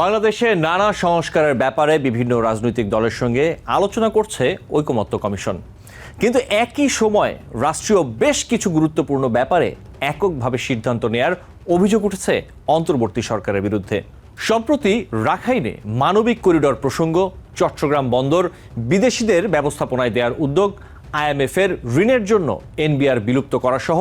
বাংলাদেশে নানা সংস্কারের ব্যাপারে বিভিন্ন রাজনৈতিক দলের সঙ্গে আলোচনা করছে ঐকমত্য কমিশন। কিন্তু একই সময় রাষ্ট্রীয় বেশ কিছু গুরুত্বপূর্ণ ব্যাপারে এককভাবে সিদ্ধান্ত নেয়ার অভিযোগ উঠেছে অন্তর্বর্তী সরকারের বিরুদ্ধে। সম্প্রতি রাখাইনে মানবিক করিডর প্রসঙ্গ, চট্টগ্রাম বন্দর বিদেশিদের ব্যবস্থাপনায় দেওয়ার উদ্যোগ আইএমএফের ঋণের জন্য এনবিআর বিলুপ্ত করা সহ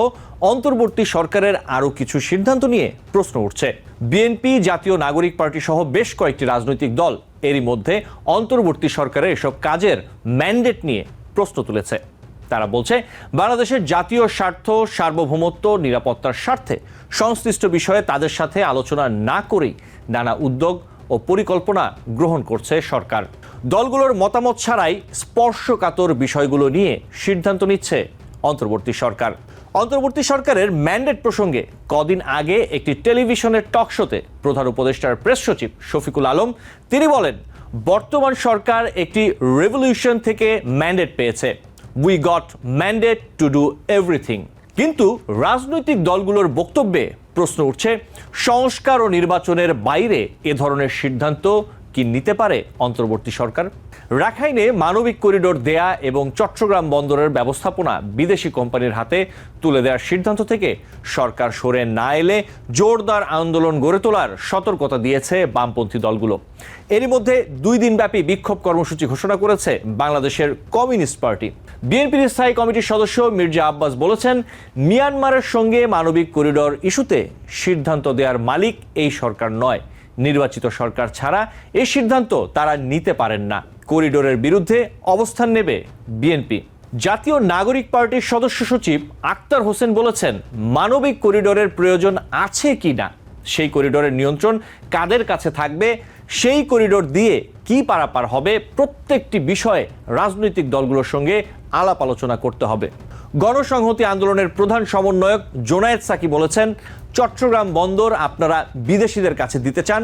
অন্তর্বর্তী সরকারের আরও কিছু সিদ্ধান্ত নিয়ে প্রশ্ন উঠছে। বিএনপি, জাতীয় নাগরিক পার্টি সহ বেশ কয়েকটি রাজনৈতিক দল এরই মধ্যে অন্তর্বর্তী সরকারের এসব কাজের ম্যান্ডেট নিয়ে প্রশ্ন তুলেছে। তারা বলছে, বাংলাদেশের জাতীয় স্বার্থ, সার্বভৌমত্ব, নিরাপত্তার স্বার্থে সংশ্লিষ্ট বিষয়ে তাদের সাথে আলোচনা না করেই নানা উদ্যোগ ও পরিকল্পনা গ্রহণ করছে সরকার। দলগুলোর মতামত ছাড়াই স্পর্শকাতর বিষয়গুলো নিয়ে সিদ্ধান্ত নিচ্ছে অন্তর্বর্তী সরকার। অন্তর্বর্তী সরকারের ম্যান্ডেট প্রসঙ্গে কদিন আগে একটি টেলিভিশনের টক শোতে প্রধান উপদেষ্টার প্রেস সচিব শফিকুল আলম, তিনি বলেন, বর্তমান সরকার একটি রেভলিউশন থেকে ম্যান্ডেট পেয়েছে। We got mandate to do everything কিন্তু রাজনৈতিক দলগুলোর বক্তব্যে প্রশ্ন উঠছে, সংস্কার ও নির্বাচনের বাইরে এ ধরনের সিদ্ধান্ত কি নিতে পারে অন্তর্বর্তী সরকার? রাখাইনে মানবিক করিডোর দেয়া এবং চট্টগ্রাম বন্দরের ব্যবস্থাপনা বিদেশি কোম্পানির হাতে তুলে দেওয়ার সিদ্ধান্ত থেকে সরকার সরে না এলে জোরদার আন্দোলন গড়ে তোলার সতর্কতা দিয়েছে বামপন্থী দলগুলো। এরই মধ্যে দুই দিনব্যাপী বিক্ষোভ কর্মসূচি ঘোষণা করেছে বাংলাদেশের কমিউনিস্ট পার্টি। বিএনপির স্থায়ী কমিটির সদস্য মির্জা আব্বাস বলেছেন, মিয়ানমারের সঙ্গে মানবিক করিডোর ইস্যুতে সিদ্ধান্ত দেওয়ার মালিক এই সরকার নয়। নির্বাচিত সরকার ছাড়া এ সিদ্ধান্ত তারা নিতে পারেন না। করিডোরের বিরুদ্ধে অবস্থান নেবে বিএনপি। জাতীয় নাগরিক পার্টির সদস্য সচিব আক্তার হোসেন বলেছেন, মানবিক করিডোরের প্রয়োজন আছে কি না? সেই করিডোরের নিয়ন্ত্রণ কাদের কাছে থাকবে? সেই করিডোর দিয়ে কি পারাপার হবে? প্রত্যেকটি বিষয়ে রাজনৈতিক দলগুলোর সঙ্গে আলাপ আলোচনা করতে হবে। গণসংহতি আন্দোলনের প্রধান সমন্বয়ক জোনায়েদ সাকি বলেছেন, চট্টগ্রাম বন্দর আপনারা বিদেশিদের কাছে দিতে চান,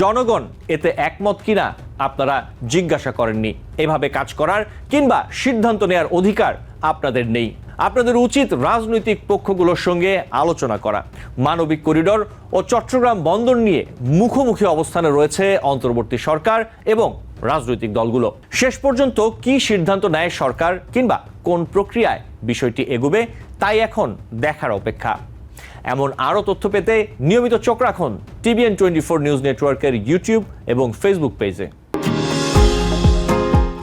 জনগণ এতে একমত কিনা আপনারা জিজ্ঞাসা করেননি। এভাবে কাজ করার কিংবা সিদ্ধান্ত নেয়ার অধিকার আপনাদের নেই। আপনাদের উচিত রাজনৈতিক পক্ষগুলোর সঙ্গে আলোচনা করা। মানবিক করিডর ও চট্টগ্রাম বন্দর নিয়ে মুখোমুখি অবস্থানে রয়েছে অন্তর্বর্তী সরকার এবং রাজনৈতিক দলগুলো। শেষ পর্যন্ত কি সিদ্ধান্ত নেয় সরকার কিংবা কোন প্রক্রিয়ায় বিষয়টি এগুবে, তাই এখন দেখার অপেক্ষা। এমন আরও তথ্য পেতে নিয়মিত চোখ রাখুন টিভিএন টোয়েন্টি ফোর নিউজ নেটওয়ার্কের ইউটিউব এবং ফেসবুক পেজে।